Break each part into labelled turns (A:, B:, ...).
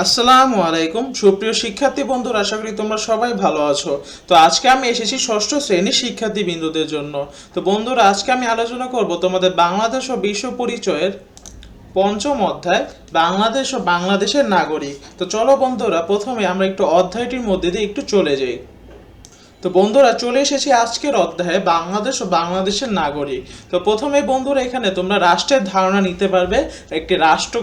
A: আসসালামু আলাইকুম। সুপ্রিয় শিক্ষার্থী বন্ধুরা, আশা করি তোমরা সবাই ভালো আছো। তো আজকে আমি এসেছি ষষ্ঠ শ্রেণির শিক্ষার্থী বিন্দুদের জন্য। তো বন্ধুরা, আজকে আমি আলোচনা করব তোমাদের বাংলাদেশ ও বিশ্ব পরিচয়ের পঞ্চম অধ্যায়, বাংলাদেশ ও বাংলাদেশের নাগরিক। তো চলো বন্ধুরা, প্রথমে আমরা একটু অধ্যায়টির মধ্যে দিয়ে একটু চলে যাই। তো বন্ধুরা চলে এসেছি আজকের অধ্যায়ে বাংলাদেশ ও বাংলাদেশের নাগরিক। তো প্রথমে বন্ধুরা এখানে তোমরা রাষ্ট্রের ধারণা নিতে পারবে, একটি রাষ্ট্র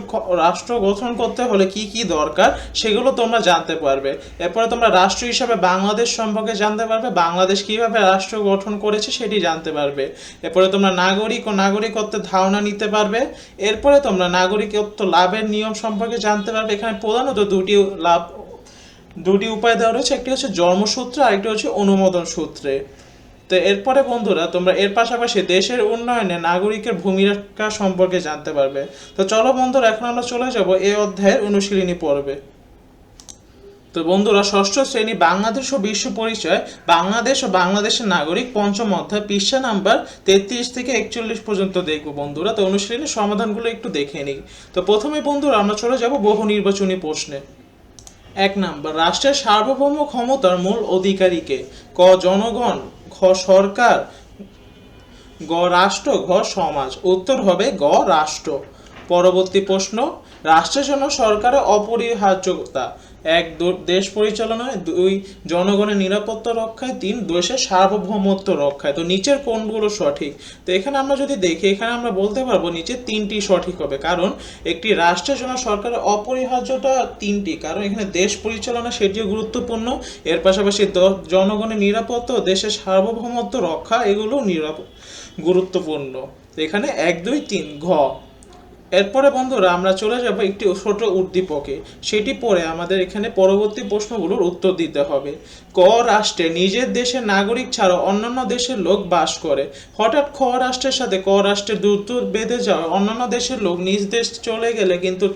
A: রাষ্ট্র গঠন করতে হলে কি কি দরকার সেগুলো তোমরা জানতে পারবে। এরপরে তোমরা রাষ্ট্র হিসাবে বাংলাদেশ সম্পর্কে জানতে পারবে, বাংলাদেশ কীভাবে রাষ্ট্র গঠন করেছে সেটি জানতে পারবে। এরপরে তোমরা নাগরিক ও নাগরিকত্বের ধারণা নিতে পারবে, এরপরে তোমরা নাগরিকত্ব লাভের নিয়ম সম্পর্কে জানতে পারবে। এখানে প্রধানত দুটি লাভ দুটি উপায় দেওয়া রয়েছে, একটি হচ্ছে জন্মসূত্রে, আরেকটি হচ্ছে অনুমোদন সূত্রে। তো এরপরে বন্ধুরা, তোমরা এর পাশাপাশি দেশের উন্নয়নে নাগরিকের ভূমিকা সম্পর্কে জানতে পারবে। তো চলো বন্ধুরা, এখন আমরা চলে যাব এই অধ্যায়ের অনুশীলনী পর্বে। তো বন্ধুরা, ষষ্ঠ শ্রেণি, বাংলাদেশ ও বিশ্ব পরিচয়, বাংলাদেশ ও বাংলাদেশের নাগরিক, পঞ্চম অধ্যায়, পৃষ্ঠা নাম্বার তেত্রিশ থেকে একচল্লিশ পর্যন্ত দেখব বন্ধুরা। তো অনুশীলনের সমাধানগুলো একটু দেখে নিই। তো প্রথমে বন্ধুরা, আমরা চলে যাব বহু নির্বাচনী প্রশ্নে। এক নাম্বার, রাষ্ট্রের সার্বভৌম ক্ষমতার মূল অধিকারীকে ক জনগণ, ঘ সরকার, গ রাষ্ট্র, ঘ সমাজ, উত্তর হবে গ রাষ্ট্র। পরবর্তী প্রশ্ন রাষ্ট্রের জন্য সরকারের অপরিহার্যতা। এক দেশ পরিচালনায় দুই জনগণের নিরাপত্তা রক্ষায়, তিন দেশের সার্বভৌমত্ব রক্ষায়। তো নিচের কোনগুলো সঠিক? তো এখানে আমরা যদি দেখি, এখানে আমরা বলতে পারব নিচে তিনটি সঠিক হবে। কারণ একটি রাষ্ট্রের জন্য সরকারের অপরিহার্যতা তিনটি। কারণ এখানে দেশ পরিচালনা সেটিও গুরুত্বপূর্ণ। এর পাশাপাশি জনগণের নিরাপত্তা ও দেশের সার্বভৌমত্ব রক্ষা এগুলো নিরাপ গুরুত্বপূর্ণ। এখানে এক, দুই, তিন, ঘ। এরপরে বন্ধুরা আমরা চলে যাব একটি ছোট উদ্দীপকে। সেটি পরে আমাদের এখানে পরবর্তী প্রশ্নগুলোর উত্তর দিতে হবে। ক রাষ্ট্রে নিজের দেশের নাগরিক ছাড়া অন্যান্য দেশের লোক বাস করে। হঠাৎ খ রাষ্ট্রের সাথে ক রাষ্ট্রের দূর বেঁধে যাওয়া অন্যান্য দেশের লোক নিজ দেশ চলে গেলে কিন্তু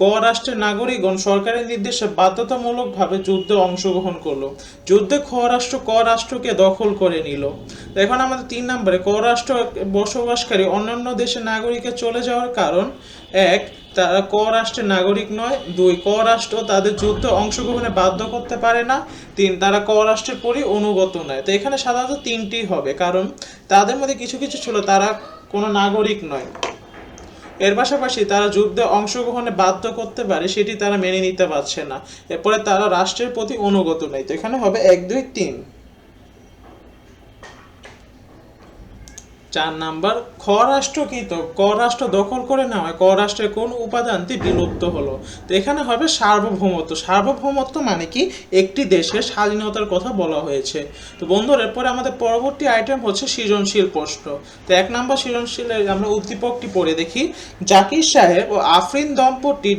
A: রাষ্ট্রের নাগরিকগণ সরকারের নির্দেশে বাধ্যতামূলকভাবে যুদ্ধে অংশগ্রহণ করল। যুদ্ধে রাষ্ট্র, ক রাষ্ট্রকে দখল করে নিল। এখন আমাদের তিন নম্বরে রাষ্ট্র বসবাসকারী অন্যান্য দেশের নাগরিকের চলে যাওয়ার কারণ এক, তারা ক রাষ্ট্রের নাগরিক নয়। দুই, ক রাষ্ট্র তাদের যুদ্ধে অংশগ্রহণে বাধ্য করতে পারে না। তিন, তারা ক রাষ্ট্রের পরই অনুগত নয়। তো এখানে সাধারণত তিনটি হবে। কারণ তাদের মধ্যে কিছু কিছু ছিল, তারা কোনো নাগরিক নয়। এর পাশাপাশি তারা যুদ্ধে অংশগ্রহণে বাধ্য করতে পারে, সেটি তারা মেনে নিতে পারছে না। এরপরে তারা রাষ্ট্রের প্রতি অনুগত নেই। তো এখানে হবে এক দুই তিন। চার নাম্বার খ রাষ্ট্র কি তো? ক রাষ্ট্র দখল করে নেওয়ায় ক রাষ্ট্রের কোন উপাদানটি বিলুপ্ত হলো? তো এখানে হবে সার্বভৌমত্ব। সার্বভৌমত্ব মানে কি? একটি দেশের স্বাধীনতার কথা বলা হয়েছে। তো বন্ধুরা, এরপরে আমাদের পরবর্তী আইটেম হচ্ছে সৃজনশীল প্রশ্ন। তো এক নাম্বার সৃজনশীলের আমরা উদ্দীপকটি পড়ে দেখি। জাকির সাহেব ও আফরিন দম্পতি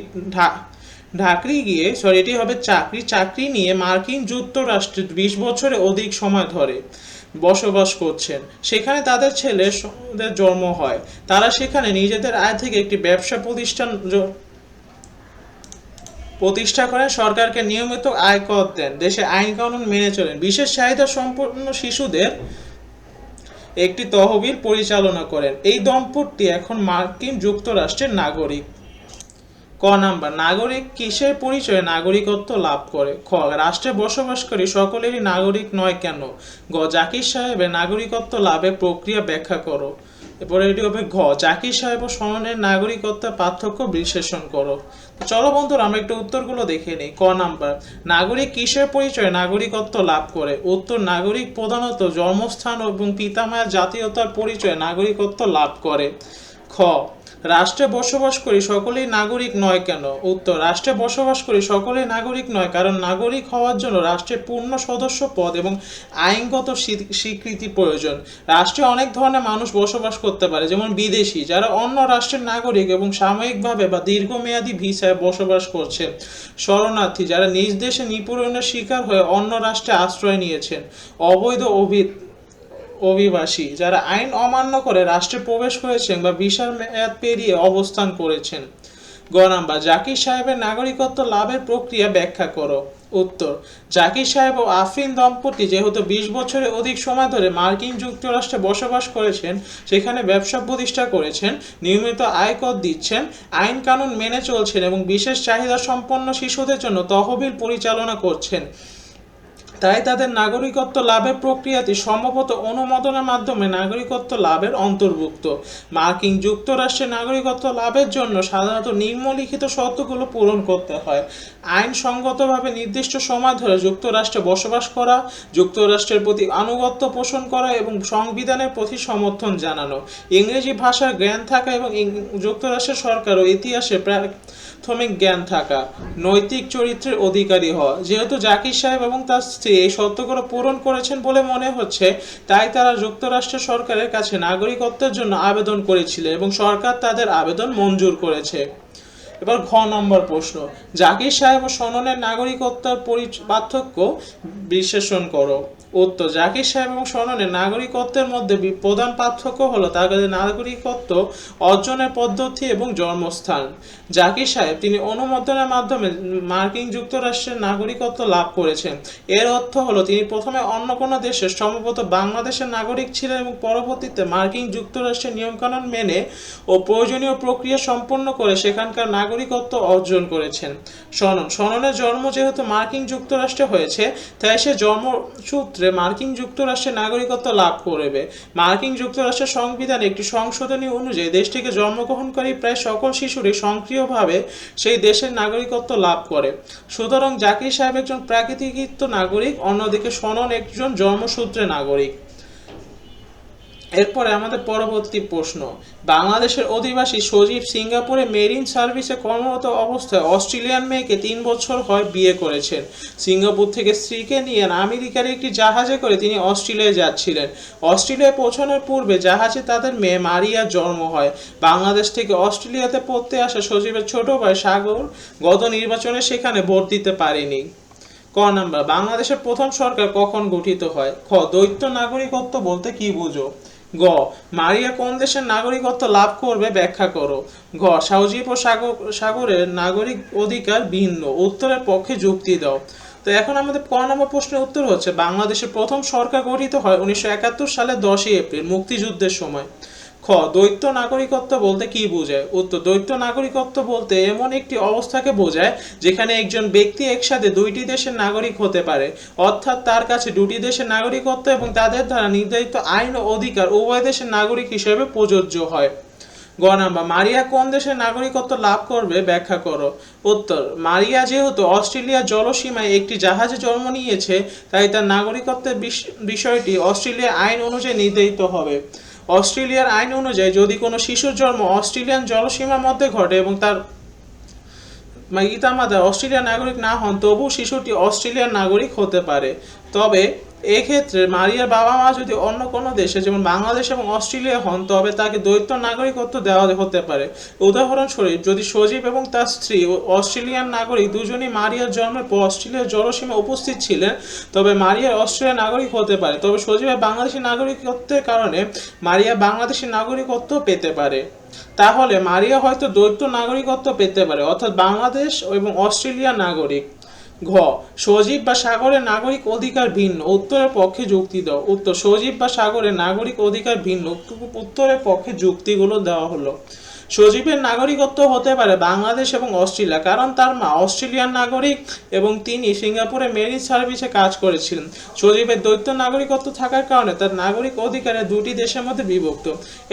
A: ঢাকরি গিয়ে সরি এটি হবে চাকরি। চাকরি নিয়ে মার্কিন যুক্তরাষ্ট্রে বিশ বছরে অধিক সময় ধরে। বসবাস করছেন। সেখানে তাদের ছেলেদের জন্ম হয়। তারা সেখানে নিজেদের আয় থেকে একটি ব্যবসা প্রতিষ্ঠান প্রতিষ্ঠা করেন। সরকারকে নিয়মিত আয় কর দেন। দেশে আইন কানুন মেনে চলেন। বিশেষ চাহিদা সম্পন্ন শিশুদের একটি তহবিল পরিচালনা করেন। এই দম্পতি এখন মার্কিন যুক্তরাষ্ট্রের নাগরিক। ক নাম্বার, নাগরিক কিসের পরিচয়ে নাগরিকত্ব লাভ করে? খ, রাষ্ট্রে বসবাসকারী সকলেরই নাগরিক নয় কেন? গ, জাকির সাহেবের নাগরিকত্ব লাভের প্রক্রিয়া ব্যাখ্যা করো। এরপরে এটি হবে ঘ, জাকির সাহেব ও সননের নাগরিকত্বের পার্থক্য বিশ্লেষণ করো। চলো বন্ধুরা, আমরা একটু উত্তরগুলো দেখে নিই। ক নাম্বার, নাগরিক কিসের পরিচয়ে নাগরিকত্ব লাভ করে? উত্তর, নাগরিক প্রধানত জন্মস্থান এবং পিতামায়ের জাতীয়তার পরিচয়ে নাগরিকত্ব লাভ করে। খ রাষ্ট্রে বসবাস করি সকলেই নাগরিক নয় কেন? উত্তর, রাষ্ট্রে বসবাস করি সকলেই নাগরিক নয়, কারণ নাগরিক হওয়ার জন্য রাষ্ট্রের পূর্ণ সদস্য পদ এবং আইনগত স্বী- স্বীকৃতি প্রয়োজন। রাষ্ট্রে অনেক ধরনের মানুষ বসবাস করতে পারে, যেমন বিদেশি, যারা অন্য রাষ্ট্রের নাগরিক এবং সাময়িকভাবে বা দীর্ঘমেয়াদী ভিসায় বসবাস করছে। শরণার্থী, যারা নিজ দেশে নিপীড়নের শিকার হয়ে অন্য রাষ্ট্রে আশ্রয় নিয়েছেন। অবৈধ অভি অভিবাসী, যারা আইন অমান্য করে রাষ্ট্রে প্রবেশ করেছেন বা ভিসার মেয়াদ পেরিয়ে অবস্থান করেছেন। গ নাম্বার, জাকির সাহেবের নাগরিকত্ব লাভের প্রক্রিয়া ব্যাখ্যা করো। উত্তর, জাকির সাহেব ও আফরিন দম্পতি যেহেতু বিশ বছরের অধিক সময় ধরে মার্কিন যুক্তরাষ্ট্রে বসবাস করেছেন, সেখানে ব্যবসা প্রতিষ্ঠা করেছেন, নিয়মিত আয়কর দিচ্ছেন, আইন কানুন মেনে চলছেন এবং বিশেষ চাহিদা সম্পন্ন শিশুদের জন্য তহবিল পরিচালনা করছেন। তাই তাদের নাগরিকত্ব লাভের প্রক্রিয়াটি সম্ভবত অনুমোদনের মাধ্যমে নাগরিকত্ব লাভের অন্তর্ভুক্ত। মার্কিন যুক্তরাষ্ট্রে নাগরিকত্ব লাভের জন্য সাধারণত নিম্নলিখিত শর্তগুলো পূরণ করতে হয়। আইনসঙ্গতভাবে নির্দিষ্ট সময় ধরে যুক্তরাষ্ট্রে বসবাস করা, যুক্তরাষ্ট্রের প্রতি আনুগত্য পোষণ করা এবং সংবিধানের প্রতি সমর্থন জানানো। ইংরেজি ভাষার জ্ঞান থাকা এবং যুক্তরাষ্ট্রের সরকার ও ইতিহাসে প্রাথমিক জ্ঞান থাকা নৈতিক চরিত্রের অধিকারী হওয়া। যেহেতু জাকির সাহেব এবং তার স্ত্রী এই শর্তগুলো পূরণ করেছেন বলে মনে হচ্ছে, তাই তারা যুক্তরাষ্ট্রের সরকারের কাছে নাগরিকত্বের জন্য আবেদন করেছিলেন এবং সরকার তাদের আবেদন মঞ্জুর করেছে। এবার ঘ নম্বর প্রশ্ন। জাকির সাহেব ও সননের নাগরিকত্বের পরি- পার্থক্য বিশ্লেষণ করো। উত্তর জাকির সাহেব এবং সননের নাগরিকত্বের মধ্যে প্রধান পার্থক্য হলো তাদের নাগরিকত্ব অর্জনের পদ্ধতি এবং জন্মস্থান। জাকির সাহেব, তিনি অনুমোদনের মাধ্যমে মার্কিন যুক্তরাষ্ট্রের নাগরিকত্ব লাভ করেছেন। এর অর্থ হলো তিনি প্রথমে অন্য কোনো দেশের সম্ভবত বাংলাদেশের নাগরিক ছিলেন এবং পরবর্তীতে মার্কিন যুক্তরাষ্ট্রের নিয়মকানুন মেনে ও প্রয়োজনীয় প্রক্রিয়া সম্পন্ন করে সেখানকার নাগরিকত্ব অর্জন করেছেন। সনন সননের জন্ম যেহেতু মার্কিন যুক্তরাষ্ট্রে হয়েছে, তাই সে জন্মসূত্রে মার্কিন যুক্তরাষ্ট্রের নাগরিকত্ব লাভ করবে। মার্কিন যুক্তরাষ্ট্রের সংবিধান একটি সংশোধনী অনুযায়ী দেশটিকে জন্মগ্রহণকারী প্রায় সকল শিশুরই সক্রিয়ভাবে সেই দেশের নাগরিকত্ব লাভ করে। সুতরাং জাকির সাহেব একজন প্রাকৃতিক নাগরিক, অন্যদিকে সনন একজন জন্মসূত্রে নাগরিক। এরপরে আমাদের পরবর্তী প্রশ্ন। বাংলাদেশের অধিবাসী সজীব সিঙ্গাপুরে মেরিন সার্ভিসে কর্মরত অবস্থায় অস্ট্রেলিয়ান মেয়েকে তিন বছর হয় বিয়ে করেছেন। সিঙ্গাপুর থেকে স্ত্রীকে নিয়ে আমেরিকার একটি জাহাজে করে তিনি অস্ট্রেলিয়ায় যাচ্ছিলেন। অস্ট্রেলিয়ায় পৌঁছানোর পূর্বে জাহাজে তাদের মেয়ে মারিয়ার জন্ম হয়। বাংলাদেশ থেকে অস্ট্রেলিয়াতে পড়তে আসা সজীবের ছোট ভাই সাগর গত নির্বাচনে সেখানে ভোট দিতে পারেনি। ক নাম্বার, বাংলাদেশের প্রথম সরকার কখন গঠিত হয়? খ দ্বৈত নাগরিকত্ব বলতে কি বুঝো? গ, মারিয়া কোন দেশের নাগরিকত্ব লাভ করবে ব্যাখ্যা করো। ঘ সাউজিপ সাগরের নাগরিক অধিকার ভিন্ন, উত্তরের পক্ষে যুক্তি দাও। তো এখন আমাদের ক নম্বর প্রশ্নের উত্তর হচ্ছে, বাংলাদেশের প্রথম সরকার গঠিত হয় উনিশশো একাত্তর সালের দশই এপ্রিল, মুক্তিযুদ্ধের সময়। খ দ্বৈত নাগরিকত্ব বলতে কি বোঝায়? উত্তর দ্বৈত নাগরিকত্ব বলতে এমন একটি অবস্থাকে বোঝায় যেখানে একজন ব্যক্তি একসাথে দুইটি দেশের নাগরিক হতে পারে। অর্থাৎ তার কাছে দুটি দেশের নাগরিকত্ব এবং তাদের দ্বারা নির্ধারিত আইন ও অধিকার উভয় দেশের নাগরিক হিসেবে প্রযোজ্য হয়। গ নাম্বার, মারিয়া কোন দেশের নাগরিকত্ব লাভ করবে ব্যাখ্যা করো। উত্তর, মারিয়া যেহেতু অস্ট্রেলিয়ার জলসীমায় একটি জাহাজে জন্ম নিয়েছে, তাই তার নাগরিকত্বের বিষ- বিষয়টি অস্ট্রেলিয়ার আইন অনুযায়ী নির্ধারিত হবে। অস্ট্রেলিয়ার আইন অনুযায়ী যদি কোনো শিশুর জন্ম অস্ট্রেলিয়ান জলসীমার মধ্যে ঘটে এবং তার পিতামাতা অস্ট্রেলিয়ার নাগরিক না হন, তবু শিশুটি অস্ট্রেলিয়ার নাগরিক হতে পারে। তবে এক্ষেত্রে মারিয়ার বাবা মা যদি অন্য কোনো দেশে, যেমন বাংলাদেশ এবং অস্ট্রেলিয়া হন, তবে তাকে দ্বৈত নাগরিকত্ব দেওয়া হতে পারে। উদাহরণস্বরূপ, যদি সজীব এবং তার স্ত্রী অস্ট্রেলিয়ান নাগরিক দুজনই মারিয়ার জন্মের পর অস্ট্রেলিয়ার জলসীমা উপস্থিত ছিলেন, তবে মারিয়ার অস্ট্রেলিয়ার নাগরিক হতে পারে। তবে সজীবের বাংলাদেশি নাগরিকত্বের কারণে মারিয়া বাংলাদেশি নাগরিকত্ব পেতে পারে। তাহলে মারিয়া হয়তো দ্বৈত নাগরিকত্ব পেতে পারে, অর্থাৎ বাংলাদেশ এবং অস্ট্রেলিয়ার নাগরিক। ঘ, সজীব বা সাগরের নাগরিক অধিকার ভিন্ন, উত্তরের পক্ষে যুক্তি দাও। উত্তর, সজীব বা সাগরের নাগরিক অধিকার ভিন্ন উত্তরের পক্ষে যুক্তিগুলো দেওয়া হলো। সজীবের নাগরিকত্ব হতে পারে বাংলাদেশ এবং অস্ট্রেলিয়া, কারণ তার মা অস্ট্রেলিয়ান নাগরিক এবং তিনি সিঙ্গাপুরে মেরিন সার্ভিসে কাজ করেছিলেন। সজীবের দ্বৈত নাগরিকত্ব থাকার কারণে তার নাগরিক অধিকারে দুটি দেশের মধ্যে বিভক্ত।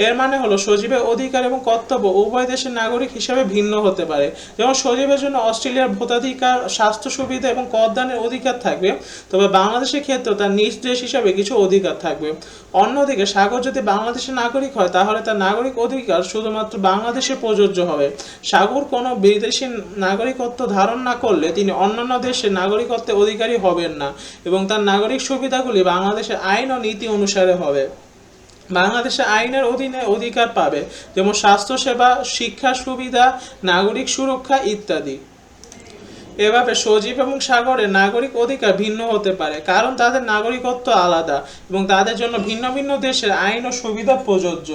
A: এর মানে হলো সজীবের অধিকার এবং কর্তব্য উভয় দেশের নাগরিক হিসাবে ভিন্ন হতে পারে। যেমন সজীবের জন্য অস্ট্রেলিয়ার ভোটাধিকার, স্বাস্থ্য সুবিধা এবং করদানের অধিকার থাকবে, তবে বাংলাদেশের ক্ষেত্রে তার নিজ দেশ হিসাবে কিছু অধিকার থাকবে। অন্যদিকে সাগর যদি বাংলাদেশের নাগরিক হয়, তাহলে তার নাগরিক অধিকার শুধুমাত্র বাংলাদেশে প্রযোজ্য হবে। সাগর কোনো বিদেশি নাগরিকত্ব ধারণ না করলে তিনি অন্যান্য দেশের নাগরিকত্বের অধিকারী হবেন না এবং তার নাগরিক সুবিধাগুলি বাংলাদেশের আইন ও নীতি অনুসারে হবে। বাংলাদেশে আইনের অধীনে অধিকার পাবে, যেমন স্বাস্থ্যসেবা শিক্ষা সুবিধা, নাগরিক সুরক্ষা ইত্যাদি। এভাবে সজীব এবং সাগরের নাগরিক অধিকার ভিন্ন হতে পারে, কারণ তাদের নাগরিকত্ব আলাদা এবং তাদের জন্য ভিন্ন ভিন্ন দেশের আইন ও সুবিধা প্রযোজ্য।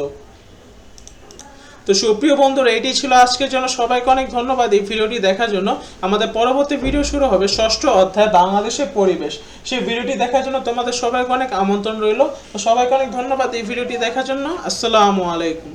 A: তো সুপ্রিয় বন্ধুরা এটি ছিল আজকের জন্য। সবাইকে অনেক ধন্যবাদ এই ভিডিওটি দেখার জন্য। আমাদের পরবর্তী ভিডিও শুরু হবে ষষ্ঠ অধ্যায় বাংলাদেশের পরিবেশ। সেই ভিডিওটি দেখার জন্য তোমাদের সবাইকে অনেক আমন্ত্রণ রইল। সবাইকে অনেক ধন্যবাদ এই ভিডিওটি দেখার জন্য। আসসালামু আলাইকুম।